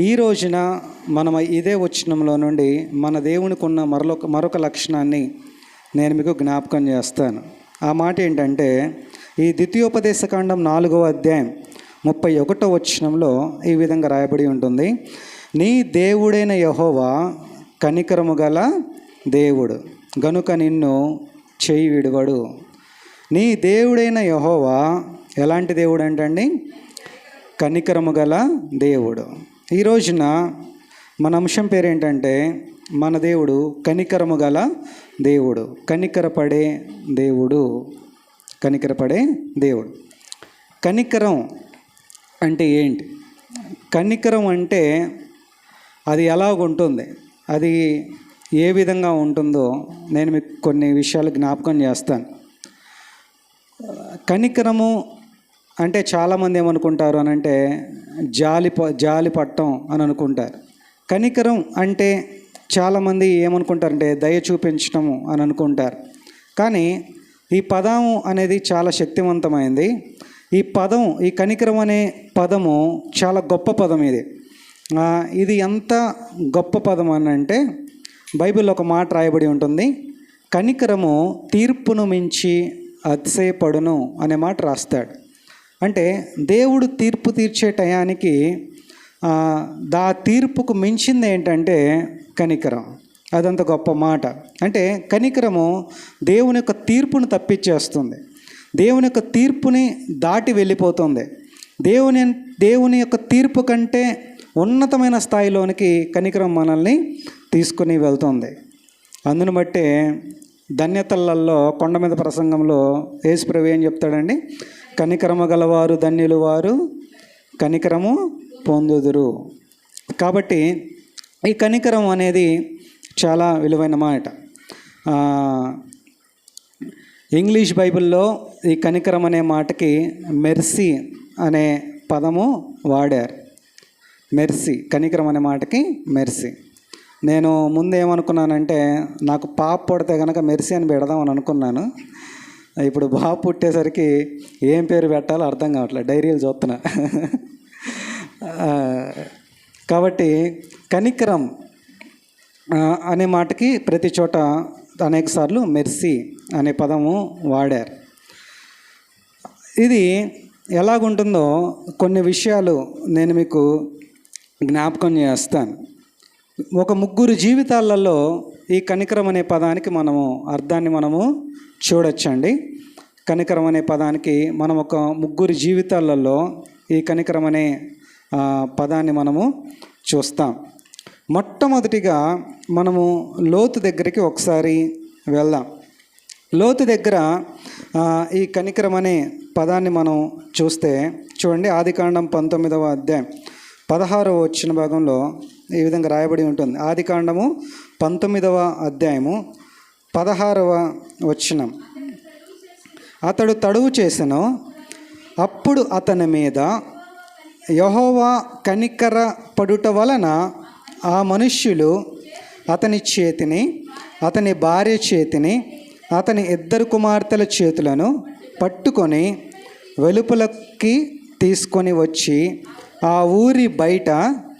ఈ రోజున మనం ఇదే వచ్చినంలో నుండి మన దేవునికి ఉన్న మరొక మరొక లక్షణాన్ని నేను మీకు జ్ఞాపకం చేస్తాను. ఆ మాట ఏంటంటే ఈ ద్వితీయోపదేశకాండం నాలుగవ అధ్యాయం ముప్పై ఒకటో వచ్చినంలో ఈ విధంగా రాయబడి ఉంటుంది. నీ దేవుడైన యహోవా కనికరము గల దేవుడు గనుక నిన్ను చేయి విడువడు. నీ దేవుడైన యహోవా ఎలాంటి దేవుడు అంటండి కనికరము గల దేవుడు. ఈ రోజున మన అంశం పేరేంటంటే మన దేవుడు కనికరము గల దేవుడు. కనికరపడే దేవుడు. కనికరపడే దేవుడు. కనికరం అంటే ఏంటి? కనికరం అంటే అది ఎలాగుంటుంది అది ఏ విధంగా ఉంటుందో నేను మీకు కొన్ని విషయాలు జ్ఞాపకం చేస్తాను. కనికరము అంటే చాలామంది ఏమనుకుంటారు అని అంటే జాలి ప జాలి పట్టం అని అనుకుంటారు. కనికరం అంటే చాలామంది ఏమనుకుంటారంటే దయ చూపించటము అని అనుకుంటారు. కానీ ఈ పదం అనేది చాలా శక్తివంతమైంది. ఈ పదం ఈ కనికరం అనే పదము చాలా గొప్ప పదం ఇది. ఇది ఎంత గొప్ప పదం అని అంటే బైబిల్లో ఒక మాట రాయబడి ఉంటుంది. కనికరము తీర్పును మించి అతిశయపడును అనే మాట రాస్తాడు. అంటే దేవుడు తీర్పు తీర్చే టయానికి దా తీర్పుకు మించింది ఏంటంటే కనికరం. అదంత గొప్ప మాట. అంటే కనికరము దేవుని యొక్క తీర్పును తప్పించేస్తుంది. దేవుని యొక్క తీర్పుని దాటి వెళ్ళిపోతుంది. దేవుని దేవుని యొక్క తీర్పు కంటే ఉన్నతమైన స్థాయిలోనికి కనికరం మనల్ని తీసుకుని వెళ్తుంది. అందును బట్టే ధన్యతలలో కొండ మీద ప్రసంగంలో యేసుప్రభు ఏం చెప్తాడండి? కనికరము గలవారు ధన్యులు వారు కనికరము పొందుదురు. కాబట్టి ఈ కనికరం అనేది చాలా విలువైన మాట ఇంగ్లీష్ బైబిల్లో ఈ కనికరం అనే మాటకి మెర్సీ అనే పదము వాడారు. మెర్సీ కనికరం అనే మాటకి మెర్సీ. నేను ముందేమనుకున్నానంటే నాకు పాప పడితే కనుక మెర్సీ అని పెడదామని అనుకున్నాను. ఇప్పుడు బాబు పుట్టేసరికి ఏం పేరు పెట్టాలో అర్థం కావట్లేదు. డైరీలు చూస్తున్నా. కాబట్టి కనికరం అనే మాటకి ప్రతి చోట అనేక సార్లు మెర్సీ అనే పదము వాడారు. ఇది ఎలాగుంటుందో కొన్ని విషయాలు నేను మీకు జ్ఞాపకం చేస్తాను. ఒక ముగ్గురు జీవితాలలో ఈ కనికరం అనే పదానికి మనము అర్థాన్ని మనము చూడొచ్చండి. కనికరం అనే పదానికి మనం ఒక ముగ్గురు జీవితాలలో ఈ కనికరం అనే పదాన్ని మనము చూస్తాం. మొట్టమొదటిగా మనము లోతు దగ్గరికి ఒకసారి వెళ్దాం. లోతు దగ్గర ఈ కనికరం అనే పదాన్ని మనం చూస్తే చూడండి ఆదికాండం పంతొమ్మిదవ అధ్యాయం పదహారవ వచ్చిన భాగంలో ఈ విధంగా రాయబడి ఉంటుంది. ఆదికాండము పంతొమ్మిదవ అధ్యాయము పదహారవ వచనం. అతడు తడువు చేసెను అప్పుడు అతని మీద యహోవా కనికర పడుట వలన ఆ మనుష్యులు అతని చేతిని అతని భార్య చేతిని అతని ఇద్దరు కుమార్తెల చేతులను పట్టుకొని వెలుపలకి తీసుకొని వచ్చి ఆ ఊరి బయట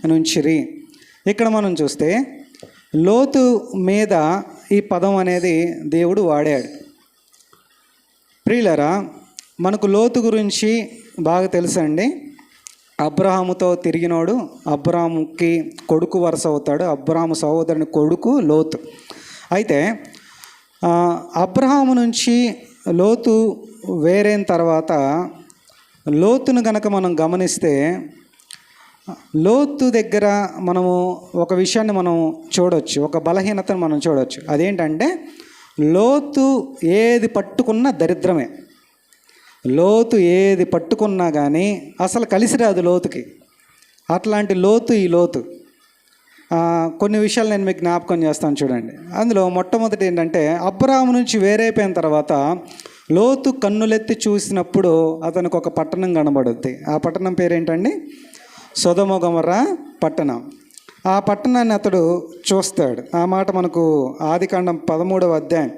నుంచిరి. ఇక్కడ మనం చూస్తే లోతు మీద ఈ పదం అనేది దేవుడు వాడాడు. ప్రియులరా మనకు లోతు గురించి బాగా తెలుసండి. అబ్రహాముతో తిరిగినోడు అబ్రహాముకి కొడుకు వరుస అవుతాడు. అబ్రహాము సహోదరుని కొడుకు లోతు. అయితే అబ్రహాము నుంచి లోతు వేరైన తర్వాత లోతును గనక మనం గమనిస్తే లోతు దగ్గర మనము ఒక విషయాన్ని మనం చూడవచ్చు ఒక బలహీనతను మనం చూడవచ్చు అదేంటంటే లోతు ఏది పట్టుకున్నా దరిద్రమే. లోతు ఏది పట్టుకున్నా కానీ అసలు కలిసి రాదు లోతుకి. అట్లాంటి లోతు ఈ లోతు. కొన్ని విషయాలు నేను మీకు జ్ఞాపకం చేస్తాను చూడండి. అందులో మొట్టమొదటి ఏంటంటే అబ్రాము నుంచి వేరైపోయిన తర్వాత లోతు కన్నులెత్తి చూసినప్పుడు అతనికి ఒక పట్టణం కనబడుద్ది. ఆ పట్టణం పేరేంటండి? సొదమొగమర పట్టణం. ఆ పట్టణాన్ని అతడు చూస్తాడు. ఆ మాట మనకు ఆదికాండం పదమూడవ అధ్యాయం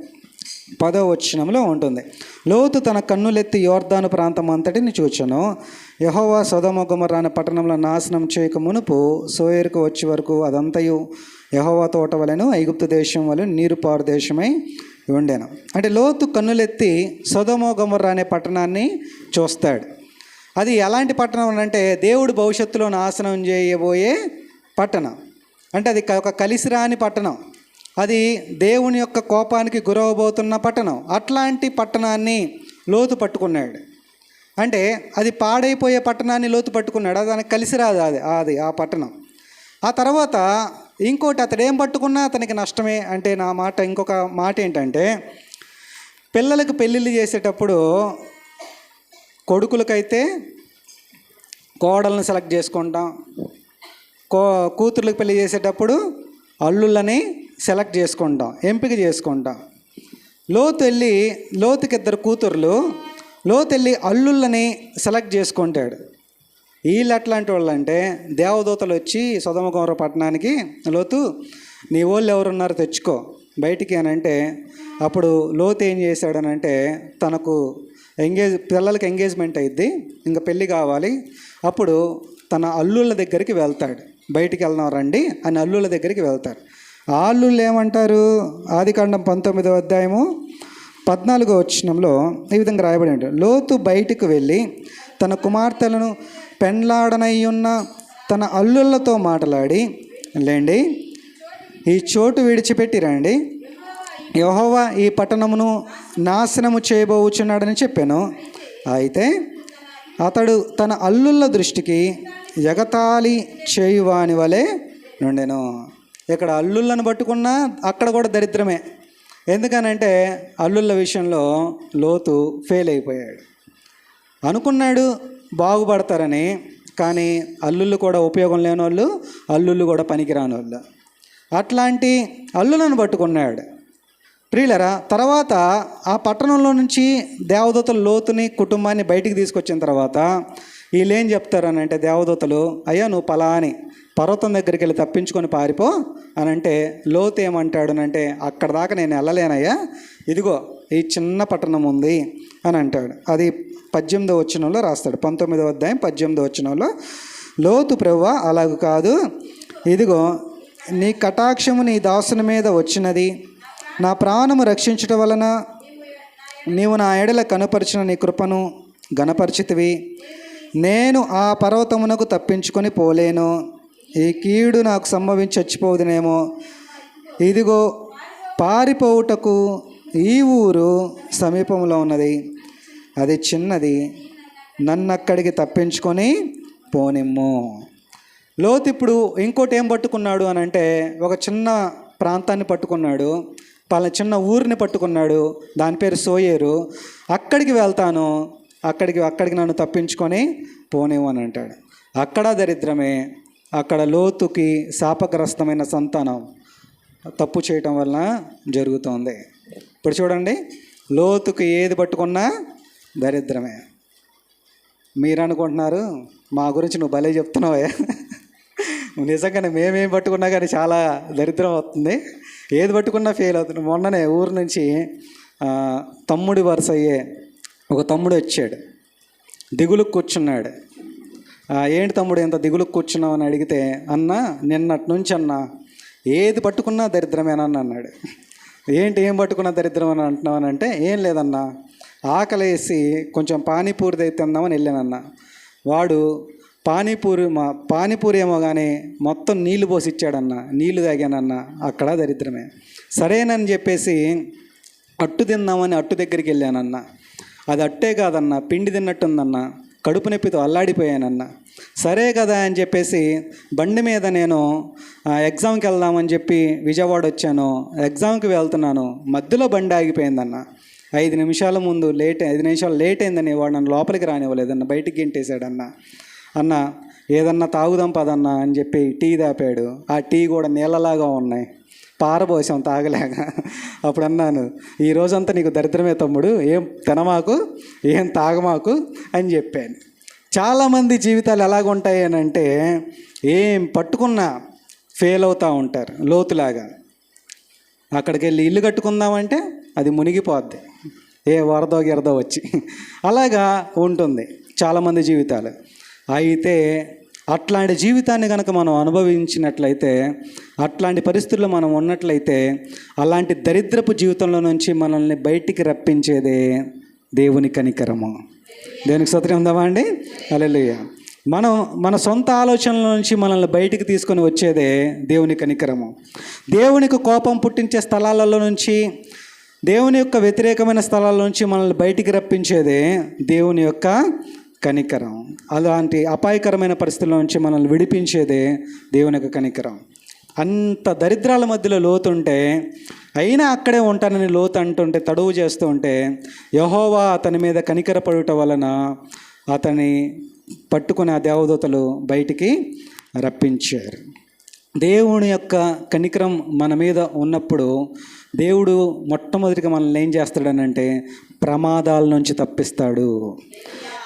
పదో వచ్చినంలో ఉంటుంది. లోతు తన కన్నులెత్తి యోర్దాను ప్రాంతం అంతటిని చూచను. యహోవా సొదమ అనే పట్టణంలో నాశనం చేయక మునుపు సోయరుకు వచ్చే వరకు అదంతయు యహోవా తోట వలెను ఐగుప్తు దేశం వలె నీరుపారు దేశమై ఉండేను. అంటే లోతు కన్నులెత్తి సొదమో అనే పట్టణాన్ని చూస్తాడు. అది ఎలాంటి పట్టణం అంటే దేవుడు భవిష్యత్తులో నాశనం చేయబోయే పట్టణం. అంటే అది ఒక కలిసిరాని పట్టణం. అది దేవుని యొక్క కోపానికి గురవబోతున్న పట్టణం. అట్లాంటి పట్టణాన్ని లోతు పట్టుకున్నాడు. అంటే అది పాడైపోయే పట్టణాన్ని లోతు పట్టుకున్నాడు. అది దానికి కలిసి రాదు అది అది ఆ పట్టణం. ఆ తర్వాత ఇంకోటి అతడు ఏం పట్టుకున్నా అతనికి నష్టమే అంటే నా మాట ఇంకొక మాట ఏంటంటే పిల్లలకు పెళ్ళిళ్ళు చేసేటప్పుడు కొడుకులకైతే కోడలను సెలెక్ట్ చేసుకుంటాం. కో కూతుర్లకు పెళ్ళి చేసేటప్పుడు అల్లుళ్ళని సెలెక్ట్ చేసుకుంటాం ఎంపిక చేసుకుంటాం. లోతు వెళ్ళి లోతుకి ఇద్దరు కూతుర్లు లోతు వెళ్ళి అల్లుళ్ళని సెలెక్ట్ చేసుకుంటాడు. వీళ్ళు ఎట్లాంటి వాళ్ళు అంటే దేవదూతలు వచ్చి సుధమగౌర పట్టణానికి లోతు నీ వాళ్ళు ఎవరున్నారో తెచ్చుకో బయటికి అని అంటే అప్పుడు లోతు ఏం చేశాడనంటే తనకు ఎంగేజ్ పిల్లలకి ఎంగేజ్మెంట్ అయింది ఇంకా పెళ్ళి కావాలి. అప్పుడు తన అల్లుళ్ళ దగ్గరికి వెళ్తాడు. బయటికి వెళ్దాం రండి అని అల్లుళ్ళ దగ్గరికి వెళ్తారు ఆ అల్లుళ్ళు ఏమంటారు? ఆదికాండం పంతొమ్మిదవ అధ్యాయము పద్నాలుగో వచ్చినంలో ఈ విధంగా రాయబడి ఉంటాడు లోతు బయటికి వెళ్ళి తన కుమార్తెలను పెండ్లాడనయ్యున్న తన అల్లుళ్ళతో మాట్లాడి లేండి ఈ చోటు విడిచిపెట్టి రండి. యహోవా ఈ పట్టణమును నాశనము చేయబోచున్నాడని చెప్పాను. అయితే అతడు తన అల్లుళ్ళ దృష్టికి ఎగతాళి చేయువాని వలె నుండెను. ఇక్కడ అల్లుళ్ళను పట్టుకున్నా అక్కడ కూడా దరిద్రమే. ఎందుకనంటే అల్లుళ్ళ విషయంలో లోతు ఫెయిల్ అయిపోయాడు. అనుకున్నాడు బాగుపడతారని కానీ అల్లుళ్ళు కూడా ఉపయోగం లేని వాళ్ళు అల్లుళ్ళు కూడా పనికిరాని వాళ్ళు అట్లాంటి అల్లులను పట్టుకున్నాడు. ప్రియులరా తర్వాత ఆ పట్టణంలో నుంచి దేవదూతలు లోతుని కుటుంబాన్ని బయటికి తీసుకొచ్చిన తర్వాత వీళ్ళు ఏం చెప్తారు అంటే దేవదూతలు అయ్యా నువ్వు పలా అని పర్వతం దగ్గరికి వెళ్ళి తప్పించుకొని పారిపో అని అంటే లోతు ఏమంటాడు అంటే అక్కడ దాకా నేను వెళ్ళలేనయ్యా ఇదిగో ఈ చిన్న పట్టణం ఉంది అని అంటాడు. అది పద్దెనిమిదో వచ్చినంలో రాస్తాడు. పంతొమ్మిదో అధ్యాయం పద్దెనిమిదో వచ్చినంలో లోతు ప్రవ్వ అలాగ కాదు ఇదిగో నీ కటాక్షము నీ దాసుని మీద వచ్చినది నా ప్రాణము రక్షించట వలన నీవు నా ఎడల కనుపరిచిన నీ కృపను గణపరిచితివి నేను ఆ పర్వతమునకు తప్పించుకొని పోలేను. ఈ కీడు నాకు సంభవించి చచ్చిపోదునేమో ఇదిగో పారిపోవుటకు ఈ ఊరు సమీపంలో ఉన్నది. అది చిన్నది. నన్ను అక్కడికి తప్పించుకొని పోనిమ్ము. లోతు ఇప్పుడు ఇంకోటి ఏం పట్టుకున్నాడు అని అంటే ఒక చిన్న ప్రాంతాన్ని పట్టుకున్నాడు. పలా చిన్న ఊరిని పట్టుకున్నాడు. దాని పేరు సోయేరు. అక్కడికి వెళ్తాను. అక్కడికి అక్కడికి నన్ను తప్పించుకొని పోనేవు అని అంటాడు. అక్కడ దరిద్రమే. అక్కడ లోతుకి శాపగ్రస్తమైన సంతానం తప్పు చేయటం వలన జరుగుతోంది. ఇప్పుడు చూడండి. లోతుకి ఏది పట్టుకున్నా దరిద్రమే. మీరు అనుకుంటున్నారు మా గురించి నువ్వు భలే చెప్తున్నావే నిజంగానే మేమేం పట్టుకున్నా కానీ చాలా దరిద్రం అవుతుంది ఏది పట్టుకున్నా ఫెయిల్ అవుతుంది. మొన్ననే ఊరు నుంచి తమ్ముడి వరుస అయ్యే ఒక తమ్ముడు వచ్చాడు. దిగులుకు కూర్చున్నాడు. ఏంటి తమ్ముడు ఎంత దిగులుకు కూర్చున్నావు? అని అడిగితే అన్న నిన్నటి నుంచి అన్న ఏది పట్టుకున్నా దరిద్రమేనన్న అన్నాడు. ఏంటి ఏం పట్టుకున్నా దరిద్రం అని అంటున్నావు? అని అంటే ఏం లేదన్నా ఆకలేసి కొంచెం పానీపూరి అయితే వెళ్ళానన్న. వాడు పానీపూరి మా పానీపూరి ఏమో కానీ మొత్తం నీళ్ళు పోసి ఇచ్చాడన్న నీళ్ళు తాగానన్న అక్కడ దరిద్రమే. సరేనని చెప్పేసి అట్టు తిందామని అట్టు దగ్గరికి వెళ్ళానన్న. అది అట్టే కాదన్న పిండి తిన్నట్టుందన్న కడుపు నొప్పితో అల్లాడిపోయానన్న. సరే కదా అని చెప్పేసి బండి మీద నేను ఎగ్జామ్కి వెళ్దామని చెప్పి విజయవాడ వచ్చాను. ఎగ్జామ్కి వెళ్తున్నాను. మధ్యలో బండి ఆగిపోయిందన్న. ఐదు నిమిషాల ముందు లేట్ ఐదు నిమిషాలు లేట్ అయిందని వాడు నన్ను లోపలికి రానివ్వలేదన్న బయటికి గెంటేశాడన్న. అన్న ఏదన్నా తాగుదాం పదన్నా అని చెప్పి టీ దాపాడు ఆ టీ కూడా నీళ్ళలాగా ఉన్నాయి. పారబోసాం తాగలేక. అప్పుడు అన్నాను ఈ రోజంతా నీకు దరిద్రమే తమ్ముడు. ఏం తినమాకు? ఏం తాగమాకు? అని చెప్పాను. చాలామంది జీవితాలు ఎలాగుంటాయి అని అంటే ఏం పట్టుకున్నా ఫెయిల్ అవుతూ ఉంటారు లోతులాగా. అక్కడికి వెళ్ళి ఇల్లు కట్టుకుందామంటే అది మునిగిపోద్ది. ఏ వరదో గిరదో వచ్చి. అలాగా ఉంటుంది చాలామంది జీవితాలు. అయితే అట్లాంటి జీవితాన్ని కనుక మనం అనుభవించినట్లయితే అట్లాంటి పరిస్థితుల్లో మనం ఉన్నట్లయితే అలాంటి దరిద్రపు జీవితంలో నుంచి మనల్ని బయటికి రప్పించేదే దేవుని కనికరము. దేనికి సత్రం ఉందామా అండి? అలెలుయ్య మనం మన సొంత ఆలోచనల నుంచి మనల్ని బయటికి తీసుకొని వచ్చేదే దేవుని కనికరము. దేవునికి కోపం పుట్టించే స్థలాలలో నుంచి దేవుని యొక్క వ్యతిరేకమైన స్థలాల నుంచి మనల్ని బయటికి రప్పించేదే దేవుని యొక్క కనికరం. అలాంటి అపాయకరమైన పరిస్థితుల నుంచి మనల్ని విడిపించేదే దేవుని యొక్క కనికరం. అంత దరిద్రాల మధ్యలో లోతుంటే అయినా అక్కడే ఉంటానని లోతు అంటుంటే తడువు చేస్తూ ఉంటే యహోవా అతని మీద కనికరపడుట వలన అతని పట్టుకుని ఆ దేవదూతలు బయటికి రప్పించారు. దేవుని యొక్క కనికరం మన మీద ఉన్నప్పుడు దేవుడు మొట్టమొదటిగా మనల్ని ఏం చేస్తాడనంటే ప్రమాదాల నుంచి తప్పిస్తాడు.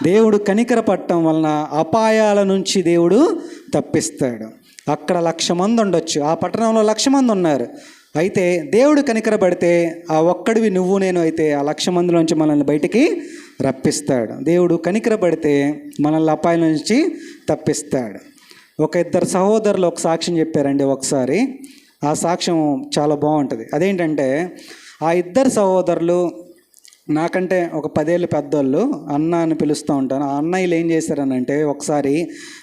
దేవుడు కనికర పట్టడం వలన అపాయాల నుంచి దేవుడు తప్పిస్తాడు. అక్కడ లక్ష మంది ఉండొచ్చు. ఆ పట్టణంలో లక్ష మంది ఉన్నారు. అయితే దేవుడు కనికరపడితే ఆ ఒక్కడివి నువ్వు నేను అయితే ఆ లక్ష మందిలోంచి మనల్ని బయటికి రప్పిస్తాడు. దేవుడు కనికరపడితే మనల్ని అపాయం నుంచి తప్పిస్తాడు. ఒక ఇద్దరు సహోదరులు ఒక సాక్ష్యం చెప్పారండి ఒకసారి. ఆ సాక్ష్యం చాలా బాగుంటుంది. అదేంటంటే ఆ ఇద్దరు సహోదరులు నాకంటే ఒక పదేళ్ళు పెద్దోళ్ళు అన్న అని పిలుస్తూ ఉంటాను. ఆ అన్నయ్యలు ఏం చేశారనంటే ఒకసారి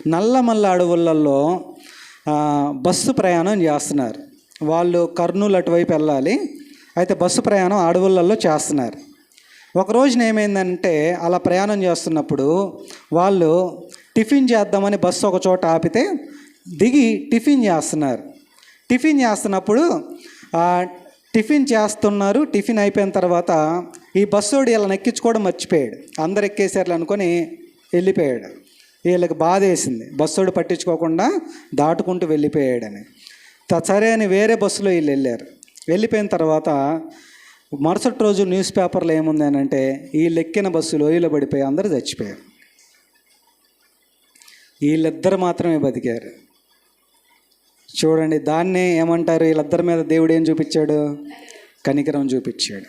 నల్లమల్ల అడవులలో బస్సు ప్రయాణం చేస్తున్నారు. వాళ్ళు కర్నూలు అటువైపు వెళ్ళాలి అయితే బస్సు ప్రయాణం అడవులలో చేస్తున్నారు. ఒక రోజున ఏమైందంటే అలా ప్రయాణం చేస్తున్నప్పుడు వాళ్ళు టిఫిన్ చేద్దామని బస్సు ఒక చోట ఆపితే దిగి టిఫిన్ చేస్తున్నారు. టిఫిన్ చేస్తున్నప్పుడు టిఫిన్ చేస్తున్నారు టిఫిన్ అయిపోయిన తర్వాత ఈ బస్సోడు వీళ్ళని ఎక్కించుకోవడం మర్చిపోయాడు. అందరు ఎక్కేసారు అనుకొని వెళ్ళిపోయాడు. వీళ్ళకి బాధ వేసింది. బస్సోడు పట్టించుకోకుండా దాటుకుంటూ వెళ్ళిపోయాడని. త- సరే అని వేరే బస్సులో వీళ్ళు వెళ్ళారు. వెళ్ళిపోయిన తర్వాత మరుసటి రోజు న్యూస్ పేపర్లో ఏముంది అని అంటే వీళ్ళు ఎక్కిన బస్సు లోయలో పడిపోయి అందరూ చచ్చిపోయారు. వీళ్ళిద్దరు మాత్రమే బతికారు. చూడండి దాన్నే ఏమంటారు? వీళ్ళిద్దరి మీద దేవుడు ఏం చూపించాడు? కనికరం చూపించాడు.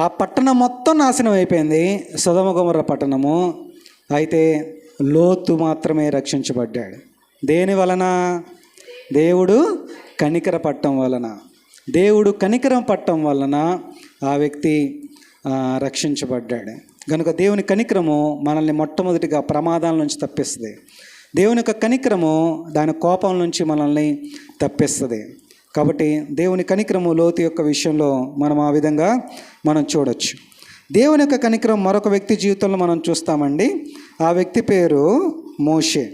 ఆ పట్టణం మొత్తం నాశనం అయిపోయింది. సుధమగుమర పట్టణము. అయితే లోతు మాత్రమే రక్షించబడ్డాడు. దేని వలన? దేవుడు కనికర పట్టం వలన. దేవుడు కనికరం పట్టం వలన ఆ వ్యక్తి రక్షించబడ్డాడు. కనుక దేవుని కనికరము మనల్ని మొట్టమొదటిగా ప్రమాదాల నుంచి తప్పిస్తుంది. దేవుని యొక్క కనిక్రము దాని కోపం నుంచి మనల్ని తప్పిస్తుంది. కాబట్టి దేవుని కనిక్రము లోతు యొక్క విషయంలో మనం ఆ విధంగా మనం చూడొచ్చు. దేవుని యొక్క కనికరం మరొక వ్యక్తి జీవితంలో మనం చూస్తామండి. ఆ వ్యక్తి పేరు మోషే.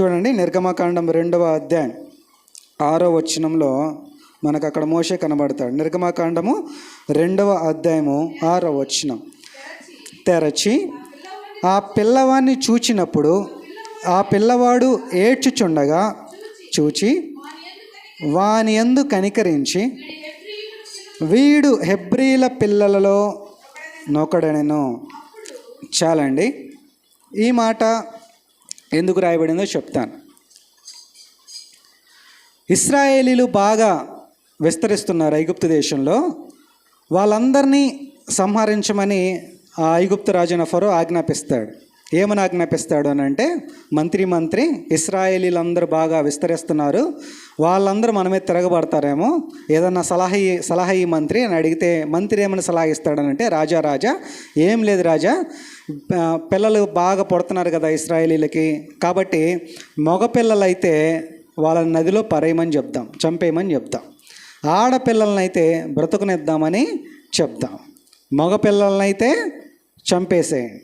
చూడండి నిర్గమాకాండం రెండవ అధ్యాయం ఆరో వచనంలో మనకు అక్కడ మోషే కనబడతాడు. నిర్గమాకాండము రెండవ అధ్యాయము ఆరో వచనం. తెరచి ఆ పిల్లవాడిని చూచినప్పుడు ఆ పిల్లవాడు ఏడ్చుచుండగా చూచి వాని ఎందు కనికరించి వీడు హెబ్రీల పిల్లలలో నొకడనెను. చాలండి. ఈ మాట ఎందుకు రాయబడిందో చెప్తాను. ఇస్రాయేలీలు బాగా విస్తరిస్తున్నారు ఐగుప్తు దేశంలో. వాళ్ళందరినీ సంహరించమని ఆ ఐగుప్తు రాజైన ఫరో ఆజ్ఞాపిస్తాడు. ఏమని ఆజ్ఞాపిస్తాడు అని అంటే మంత్రి మంత్రి ఇస్రాయేలీలందరూ బాగా విస్తరిస్తున్నారు. వాళ్ళందరూ మనమే తిరగబడతారేమో. ఏదన్నా సలహా సలహా ఈ మంత్రి అని అడిగితే మంత్రి ఏమైనా సలహా ఇస్తాడనంటే రాజా రాజా ఏం లేదు రాజా. పిల్లలు బాగా పుడుతున్నారు కదా ఇస్రాయేలీలకి. కాబట్టి మగపిల్లలైతే వాళ్ళ వాళ్ళని నదిలో పరేయమని చెప్దాం చంపేయమని చెప్దాం. ఆడపిల్లలనైతే బ్రతుకునిద్దామని చెప్దాం. మగపిల్లలనైతే చంపేసేయండి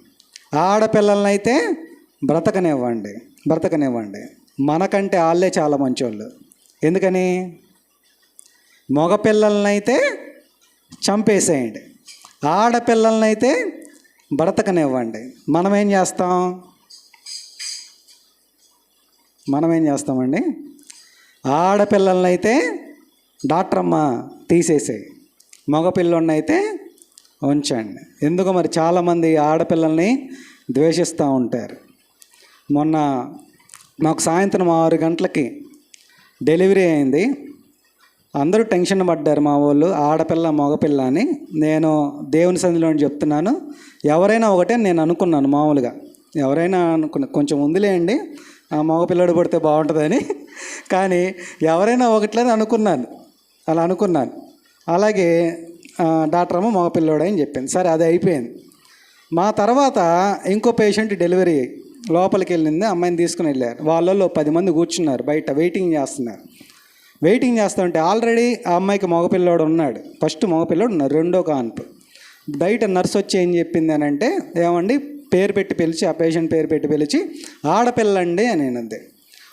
ఆడపిల్లలనైతే బ్రతకనివ్వండి బ్రతకనివ్వండి. మనకంటే వాళ్ళే చాలా మంచోళ్ళు. ఎందుకని? మగపిల్లలనైతే చంపేసేయండి. ఆడపిల్లలనైతే బ్రతకనివ్వండి. మనం ఏం చేస్తాం? మనం ఏం చేస్తామండి? ఆడపిల్లలనైతే డాక్టర్ అమ్మ తీసేసేయి. మగపిల్లోడినైతే ఉంచండి. ఎందుకు మరి చాలామంది ఆడపిల్లల్ని ద్వేషిస్తూ ఉంటారు. మొన్న మాకు సాయంత్రం ఆరు గంటలకి డెలివరీ అయింది. అందరూ టెన్షన్ పడ్డారు మా వాళ్ళు ఆడపిల్ల మగపిల్ల అని. నేను దేవుని సంధిలో చెప్తున్నాను. ఎవరైనా ఒకటే నేను అనుకున్నాను మామూలుగా. ఎవరైనా అనుకున్న కొంచెం ఉందిలేండి ఆ మగపిల్లడు పడితే బాగుంటుందని. కానీ ఎవరైనా ఒకట్లని అనుకున్నాను. అలా అనుకున్నాను. అలాగే డాక్టర్ అమ్మ మగపిల్లోడే అని చెప్పింది. సరే అది అయిపోయింది. మా తర్వాత ఇంకో పేషెంట్ డెలివరీ లోపలికి వెళ్ళింది అమ్మాయిని తీసుకుని వెళ్ళారు. వాళ్ళలో పది మంది కూర్చున్నారు బయట వెయిటింగ్ చేస్తున్నారు. వెయిటింగ్ చేస్తుంటే ఆల్రెడీ ఆ అమ్మాయికి మగపిల్లోడు ఉన్నాడు. ఫస్ట్ మగపిల్లోడు ఉన్నాడు రెండో కాన్పు. బయట నర్స్ వచ్చి ఏం చెప్పింది అని అంటే ఏమండి పేరు పెట్టి పిలిచి ఆ పేషెంట్ పేరు పెట్టి పిలిచి ఆడపిల్లండి అని అంది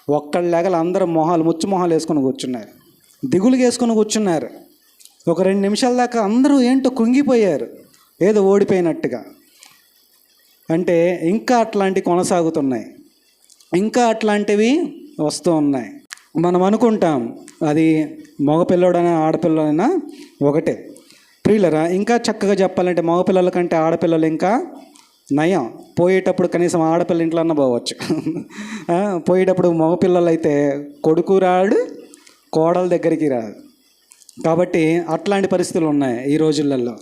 ఒక్కళ్ళ అందరూ మొహాలు ముచ్చు మొహాలు వేసుకొని కూర్చున్నారు. దిగులు వేసుకొని కూర్చున్నారు. ఒక రెండు నిమిషాల దాకా అందరూ ఏంటో కుంగిపోయారు. ఏదో ఓడిపోయినట్టుగా. అంటే ఇంకా అట్లాంటివి కొనసాగుతున్నాయి. ఇంకా అట్లాంటివి వస్తూ ఉన్నాయి. మనం అనుకుంటాం అది మగపిల్లడైనా ఆడపిల్లడైనా ఒకటే. ప్రియులరా ఇంకా చక్కగా చెప్పాలంటే మగపిల్లల కంటే ఆడపిల్లలు ఇంకా నయం. పోయేటప్పుడు కనీసం ఆడపిల్ల ఇంట్లో అన్న పోవచ్చు పోయేటప్పుడు మగపిల్లలు అయితే కొడుకు రాడు కోడల దగ్గరికి రాదు. కాబట్టి అట్లాంటి పరిస్థితులు ఉన్నాయి ఈ రోజులలో.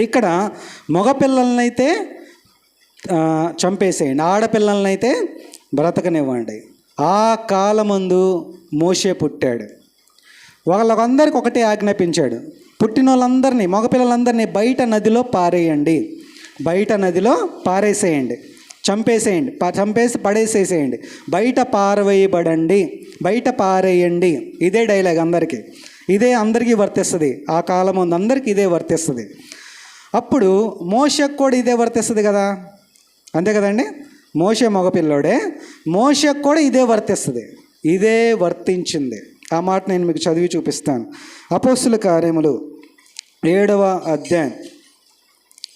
ఇక్కడ మగపిల్లలనైతే చంపేసేయండి. ఆడపిల్లలనైతే బ్రతకనివ్వండి. ఆ కాలమందు మోసే పుట్టాడు. వాళ్ళకందరికి ఒకటే ఆజ్ఞాపించాడు. పుట్టిన వాళ్ళందరినీ మగపిల్లలందరినీ బయట నదిలో పారేయండి. బయట నదిలో పారేసేయండి. చంపేసేయండి. చంపేసి పడేసేసేయండి. బయట పారవేయబడండి. బయట పారేయండి. ఇదే డైలాగ్ అందరికీ. ఇదే అందరికీ వర్తిస్తుంది. ఆ కాలం ముందు అందరికీ ఇదే వర్తిస్తుంది. అప్పుడు మోషకు కూడా ఇదే వర్తిస్తుంది కదా? అంతే కదండి? మోషే మగపిల్లోడే మోషకు కూడా ఇదే వర్తిస్తుంది. ఇదే వర్తించింది. ఆ మాట నేను మీకు చదివి చూపిస్తాను. అపోస్తుల కార్యములు ఏడవ అధ్యాయం.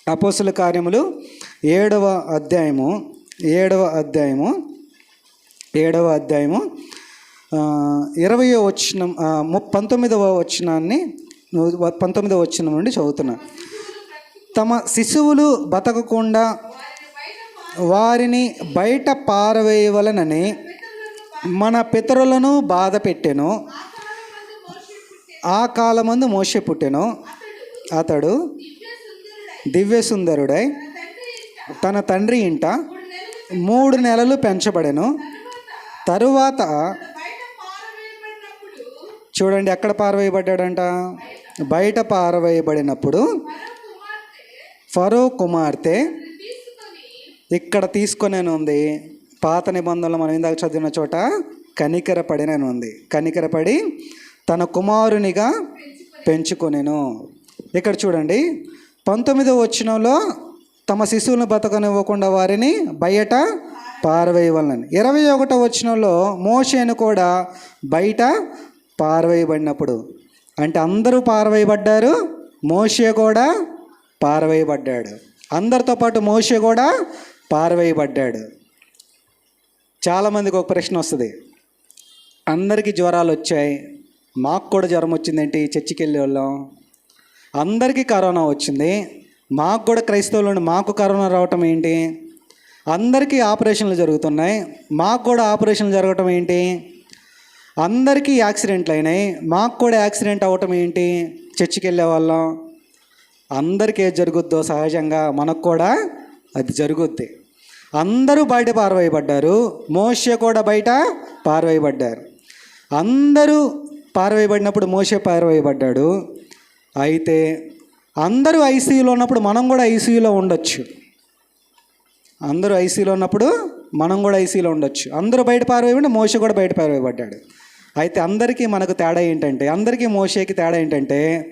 అపోస్తుల కార్యములు ఏడవ అధ్యాయము ఏడవ అధ్యాయము ఏడవ అధ్యాయము ఇరవయో వచ్చిన పంతొమ్మిదవ వచ్చినాన్ని పంతొమ్మిదవ వచ్చిన నుండి చదువుతున్నా. తమ శిశువులు బతకకుండా వారిని బయట పారవేయవలనని మన పితరులను బాధ పెట్టెను. ఆ కాలమందు మోసే పుట్టెను. అతడు దివ్యసుందరుడై తన తండ్రి ఇంట మూడు నెలలు పెంచబడెను. తరువాత చూడండి ఎక్కడ పారవేయబడ్డాడంట? బయట పారవేయబడినప్పుడు ఫరో కుమార్తె ఇక్కడ తీసుకొనేను ఉంది పాత నిబంధనలు మనం ఇందాక చదివిన చోట కనికరపడినని ఉంది కనికరపడి తన కుమారునిగా పెంచుకొనేను. ఇక్కడ చూడండి పంతొమ్మిదవ వచ్చినంలో తమ శిశువులను బతకనివ్వకుండా వారిని బయట పారవేయవలనని. ఇరవై ఒకటో వచ్చినంలో మోషేను కూడా బయట పారవేయబడినప్పుడు. అంటే అందరూ పారవేయబడ్డారు మోషే కూడా పారవేయబడ్డాడు. అందరితో పాటు మోషే కూడా పారవేయబడ్డాడు. చాలామందికి ఒక ప్రశ్న వస్తుంది. అందరికీ జ్వరాలు వచ్చాయి. మాకు కూడా జ్వరం వచ్చిందేంటి? చర్చికి వెళ్ళే వాళ్ళం. అందరికీ కరోనా వచ్చింది. మాకు కూడా క్రైస్తవులు మాకు కరోనా రావటం ఏంటి? అందరికీ ఆపరేషన్లు జరుగుతున్నాయి. మాకు కూడా ఆపరేషన్లు జరగటం ఏంటి? అందరికీ యాక్సిడెంట్లు అయినాయి. మాకు కూడా యాక్సిడెంట్ అవ్వటం ఏంటి? చర్చికి వెళ్ళే. వాళ్ళం అందరికీ ఏది జరుగుద్దో సహజంగా మనకు కూడా అది జరుగుద్ది. అందరూ బయట పారవేయబడ్డారు. మోషే కూడా బయట పారవేయబడ్డారు. అందరూ పారవేయబడినప్పుడు మోసే పారవేయబడ్డాడు. అయితే అందరూ ఐసీయూలో ఉన్నప్పుడు మనం కూడా ఐసీయూలో ఉండొచ్చు. అందరూ ఐసీయూలో ఉన్నప్పుడు మనం కూడా ఐసీలో ఉండొచ్చు. అందరూ బయట పారవేయబడి మోస కూడా బయట పారవేయబడ్డాడు. అయితే అందరికీ మనకు తేడా ఏంటంటే అందరికీ మోషేకి తేడా ఏంటంటే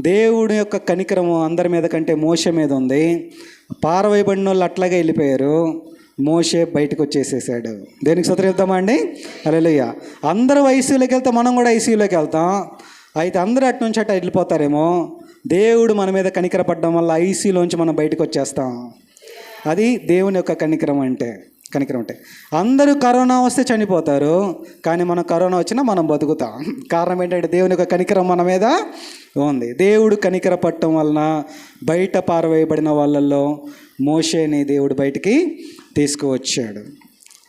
దేవుడి యొక్క కనికరము అందరి మీద కంటే మోస మీద ఉంది. పారవేయబడిన వాళ్ళు అట్లాగే వెళ్ళిపోయారు. మోషే బయటకు వచ్చేసేసాడు. దేనికి సుతరిద్దామా అండి? అలెలుయ్య అందరూ ఐసీయూలోకి వెళ్తాం మనం కూడా ఐసీయూలోకి వెళ్తాం. అయితే అందరూ అటు నుంచి అటు వెళ్ళిపోతారేమో. దేవుడు మన మీద కనికరపడడం వల్ల ఐసీలోంచి మనం బయటకు వచ్చేస్తాం. అది దేవుని యొక్క కనికరం అంటే. కనికరం ఉంటాయి. అందరూ కరోనా వస్తే చనిపోతారు కానీ మనం కరోనా వచ్చినా మనం బతుకుతాం. కారణం ఏంటంటే దేవుని యొక్క కనికరం మన మీద ఉంది. దేవుడు కనికర పట్టడం వలన బయట పారవేయబడిన వాళ్ళల్లో మోషేని దేవుడు బయటికి తీసుకువచ్చాడు.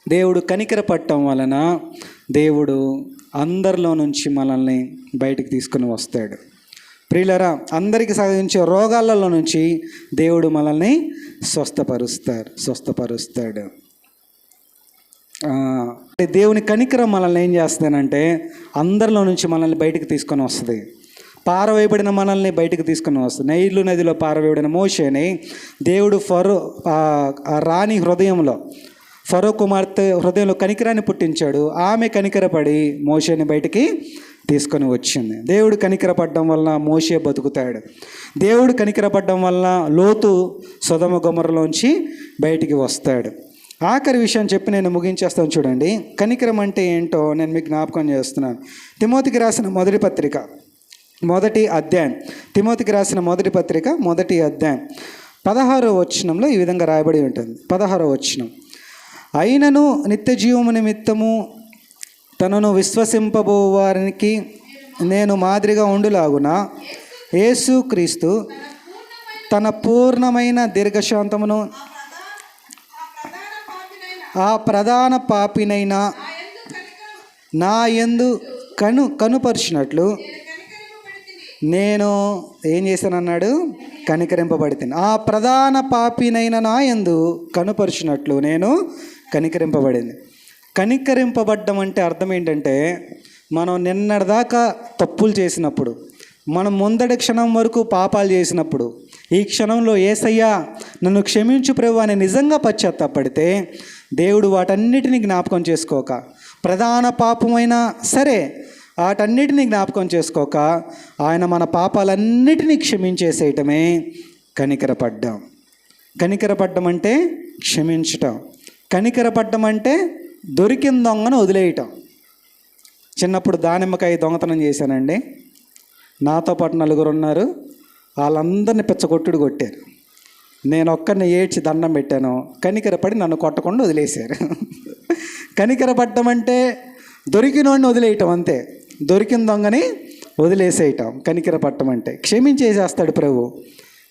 దేవుడు కనికర పట్టడం వలన దేవుడు అందరిలో నుంచి మనల్ని బయటికి తీసుకుని వస్తాడు. ప్రియులరా అందరికీ సాధించే రోగాలలో నుంచి దేవుడు మనల్ని స్వస్థపరుస్తారు స్వస్థపరుస్తాడు. దేవుని కనికరం మనల్ని ఏం చేస్తుందనంటే అందరిలో నుంచి మనల్ని బయటకు తీసుకొని వస్తుంది. పారవేయబడిన మనల్ని బయటకు తీసుకొని వస్తుంది. నైర్లు నదిలో పారవేయబడిన మోషేని దేవుడు ఫరో ఆ రాణి హృదయంలో ఫరో కుమార్తె హృదయంలో కనికరాన్ని పుట్టించాడు. ఆమె కనికరపడి మోషేని బయటికి తీసుకొని వచ్చింది. దేవుడు కనికరపడడం వల్ల మోషే బతుకుతాడు. దేవుడు కనికరపడడం వల్ల లోతు సుధమ గుమరలోంచి బయటికి వస్తాడు. ఆఖరి విషయం చెప్పి నేను ముగించేస్తాను చూడండి. కనికరం అంటే ఏంటో నేను మీకు జ్ఞాపకం చేస్తున్నాను. తిమోతికి రాసిన మొదటి పత్రిక మొదటి అధ్యాయం. తిమోతికి రాసిన మొదటి పత్రిక మొదటి అధ్యాయం. పదహారో వచనంలో ఈ విధంగా రాయబడి ఉంటుంది. పదహారో వచనం. అయినను నిత్య జీవము నిమిత్తము తనను విశ్వసింపబో వారికి నేను మాదిరిగా ఉండులాగున? యేసు క్రీస్తు తన పూర్ణమైన దీర్ఘశాంతమును ఆ ప్రధాన పాపినైన నా యందు కను కనుపరిచినట్లు నేను ఏం చేశానన్నాడు? కనికరింపబడితే ఆ ప్రధాన పాపినైన నా యందు కనుపరిచినట్లు నేను కనికరింపబడింది. కనికరింపబడ్డం అంటే అర్థం ఏంటంటే మనం నిన్నటిదాకా తప్పులు చేసినప్పుడు మనం ముందటి క్షణం వరకు పాపాలు చేసినప్పుడు ఈ క్షణంలో ఏసయ్యా నన్ను క్షమించు ప్రభు అని నిజంగా పశ్చాత్తాపడితే దేవుడు వాటన్నిటిని జ్ఞాపకం చేసుకోక ప్రధాన పాపమైనా సరే వాటన్నిటిని జ్ఞాపకం చేసుకోక ఆయన మన పాపాలన్నిటినీ క్షమించేసేయటమే కనికరపడ్డం. కనికరపడ్డం అంటే క్షమించటం. కనికరపడ్డం అంటే దొరికిన దొంగను వదిలేయటం. చిన్నప్పుడు దానిమ్మకాయ దొంగతనం చేశానండి. నాతో పాటు నలుగురు ఉన్నారు. వాళ్ళందరిని పిచ్చగొట్టుడు కొట్టారు. నేను ఒక్కరిని ఏడ్చి దండం పెట్టాను. కనికరపడి నన్ను కొట్టకుండా వదిలేశారు. కనికరపడటం అంటే దొరికినోడిని వదిలేయటం అంతే. దొరికిన దొంగని వదిలేసేయటం కనికరపడటం అంటే. క్షమించేసేస్తాడు ప్రభు.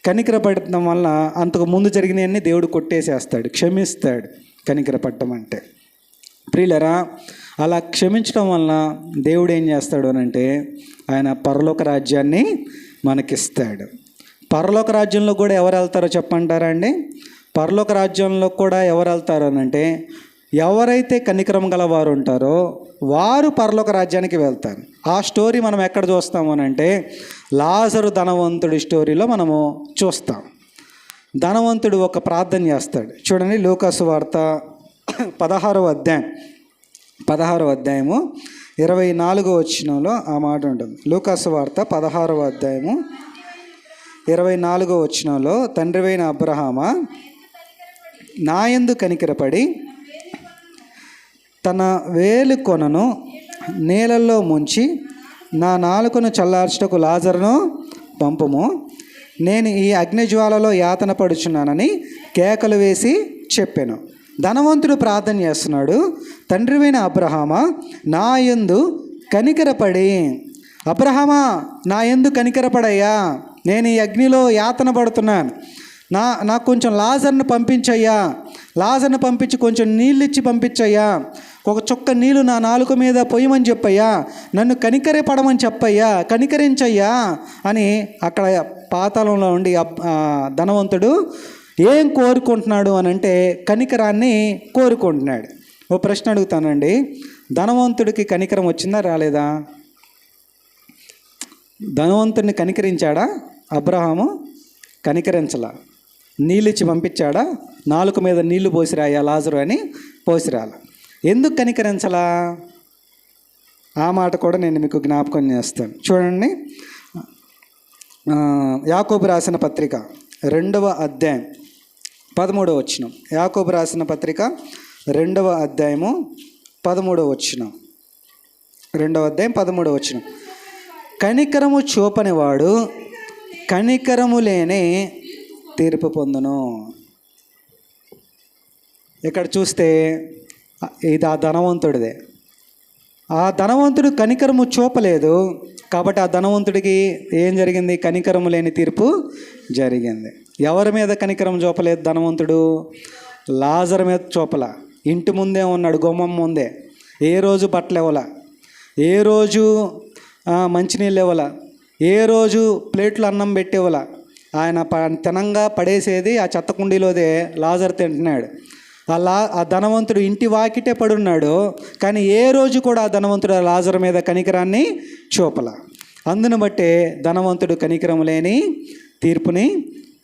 కనికరపడటం వల్ల అంతకు ముందు జరిగినవన్నీ దేవుడు కొట్టేసేస్తాడు. క్షమిస్తాడు కనికరపడటం అంటే. ప్రియులరా అలా క్షమించడం వలన దేవుడు ఏం చేస్తాడు అని అంటే ఆయన పరలోక రాజ్యాన్ని మనకిస్తాడు. పరలోక రాజ్యంలో కూడా ఎవరు వెళ్తారో చెప్పంటారా అండి? పరలోక రాజ్యంలో కూడా ఎవరు వెళ్తారు అని అంటే ఎవరైతే కనికరం గల వారు ఉంటారో వారు పరలోక రాజ్యానికి వెళ్తారు. ఆ స్టోరీ మనం ఎక్కడ చూస్తాము అని అంటే లాజరు ధనవంతుడి స్టోరీలో మనము చూస్తాం. ధనవంతుడు ఒక ప్రార్థన చేస్తాడు. చూడండి లోకాసు వార్త పదహారవ అధ్యాయం. పదహారవ అధ్యాయము ఇరవై నాలుగో వచ్చినంలో ఆ మాట ఉంటుంది. లూకాసు వార్త పదహారవ అధ్యాయము ఇరవై నాలుగో వచ్చినంలో తండ్రివైన అబ్రహామ నాయందు కనికరపడి తన వేలు కొనను నీళ్ళల్లో ముంచి నా నాలుకను చల్లార్చుటకు లాజర్ను పంపుము. నేను ఈ అగ్నిజ్వాలలో యాతన పడుచున్నానని కేకలు వేసి చెప్పాను. ధనవంతుడు ప్రార్థన చేస్తున్నాడు తండ్రివైన అబ్రహామ నా యందు కనికరపడి అబ్రహామా నా ఎందు కనికరపడయ్యా నేను ఈ అగ్నిలో యాతన పడుతున్నాను. నా నాకు కొంచెం లాజర్ను పంపించయ్యా. లాజర్ను పంపించి కొంచెం నీళ్ళు ఇచ్చి పంపించయ్యా. ఒక చుక్క నీళ్ళు నా నాలుక మీద పొయ్యమని చెప్పయ్యా. నన్ను కనికరే పడమని చెప్పయ్యా. కనికరించయ్యా అని అక్కడ పాతాళంలో ఉండి ధనవంతుడు ఏం కోరుకుంటున్నాడు అని అంటే కనికరాన్ని కోరుకుంటున్నాడు. ఓ ప్రశ్న అడుగుతానండి. ధనవంతుడికి కనికరం వచ్చిందా రాలేదా? ధనవంతుడిని కనికరించాడా? అబ్రహాము కనికరించల. నీళ్ళు ఇచ్చి పంపించాడా? నాలుక మీద నీళ్ళు పోసిరాయా లాజరు అని పోసిరాల. ఎందుకు కనికరించలా? ఆ మాట కూడా నేను మీకు జ్ఞాపకం చేస్తాను. చూడండి. యాకోబు రాసిన పత్రిక రెండవ అధ్యాయం పదమూడవ వచ్చినం యాకోబు రాసిన పత్రిక రెండవ అధ్యాయము పదమూడవ వచ్చినం రెండవ అధ్యాయం పదమూడవ వచ్చినం కనికరము చూపనివాడు కనికరము లేని తీర్పు పొందును. ఇక్కడ చూస్తే ఇది ఆ ధనవంతుడిదే. ఆ ధనవంతుడు కనికరము చూపలేదు కాబట్టి ఆ ధనవంతుడికి ఏం జరిగింది? కనికరము లేని తీర్పు జరిగింది. ఎవరి మీద కనికరం చూపలేదు ధనవంతుడు? లాజర్ మీద చూపల. ఇంటి ముందే ఉన్నాడు గుమ్మం ముందే. ఏ రోజు బట్టలు ఇవ్వాల ఏ రోజు మంచినీళ్ళు ఇవ్వాల ఏ రోజు ప్లేట్లు అన్నం పెట్టేవాళ్ళ ఆయన ప తినంగా పడేసేది ఆ చెత్త కుండీలోదే లాజర్ తింటున్నాడు. ఆ లా ఆ ధనవంతుడు ఇంటి వాకిటే పడున్నాడు కానీ ఏ రోజు కూడా ఆ ధనవంతుడు ఆ లాజర్ మీద కనికరాన్ని చూపల. అందును బట్టే ధనవంతుడు కనికరం లేని తీర్పుని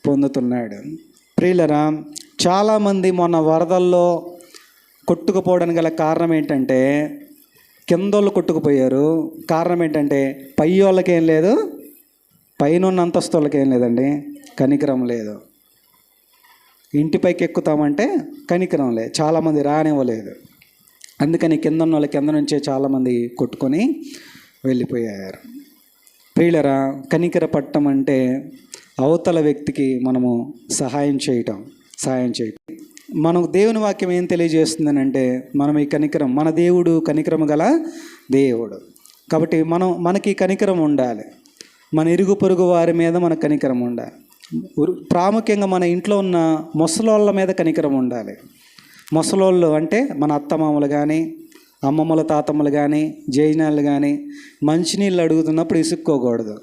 పొందుతున్నాడు. ప్రియులరా చాలామంది మొన్న వరదల్లో కొట్టుకుపోవడానికి గల కారణం ఏంటంటే కిందోళ్ళు కొట్టుకుపోయారు. కారణం ఏంటంటే పై వాళ్ళకేం లేదు పైన ఉన్న అంతస్తులకి ఏం లేదండి కనికరం లేదు. ఇంటిపైకి ఎక్కుతామంటే కనికరం లేదు చాలామంది రానివ్వలేదు. అందుకని కింద ఉన్న వాళ్ళ కింద నుంచే చాలామంది కొట్టుకొని వెళ్ళిపోయారు. ప్రియులరా కనికర పట్టం అంటే అవతల వ్యక్తికి మనము సహాయం చేయటం సహాయం చేయటం. మనకు దేవుని వాక్యం ఏం తెలియజేస్తుందని అంటే మనం ఈ కనికరం మన దేవుడు కనికరం గల దేవుడు. కాబట్టి మనం మనకి కనికరం ఉండాలి. మన ఇరుగు పొరుగు వారి మీద మన కనికరం ఉండాలి. ప్రాముఖ్యంగా మన ఇంట్లో ఉన్న ముసలోళ్ళ మీద కనికరం ఉండాలి. ముసలోళ్ళు అంటే మన అత్తమామలు కానీ అమ్మమ్మల తాతమ్మలు కానీ జైనాలు కానీ మంచినీళ్ళు అడుగుతున్నప్పుడు ఇసుక్కోకూడదు.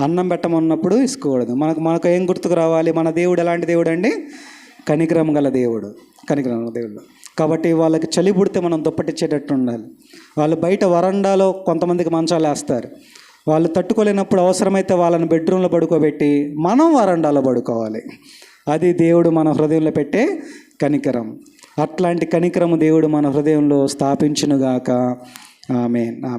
అన్నం పెట్టమన్నప్పుడు ఇసుకోకూడదు మనకు మనకు ఏం గుర్తుకు రావాలి? మన దేవుడు ఎలాంటి దేవుడు అండి కనికరం గల దేవుడు కనికరం గల దేవుడు. కాబట్టి వాళ్ళకి చలి పుడితే మనం దుప్పటిచ్చేటట్టు ఉండాలి. వాళ్ళు బయట వరండాలో కొంతమందికి మంచాలు వేస్తారు. వాళ్ళు తట్టుకోలేనప్పుడు అవసరమైతే వాళ్ళని బెడ్రూమ్లో పడుకోబెట్టి మనం వరండాలో పడుకోవాలి. అది దేవుడు మన హృదయంలో పెట్టే కనికరం. అట్లాంటి కనికరము దేవుడు మన హృదయంలో స్థాపించునుగాక. ఆమె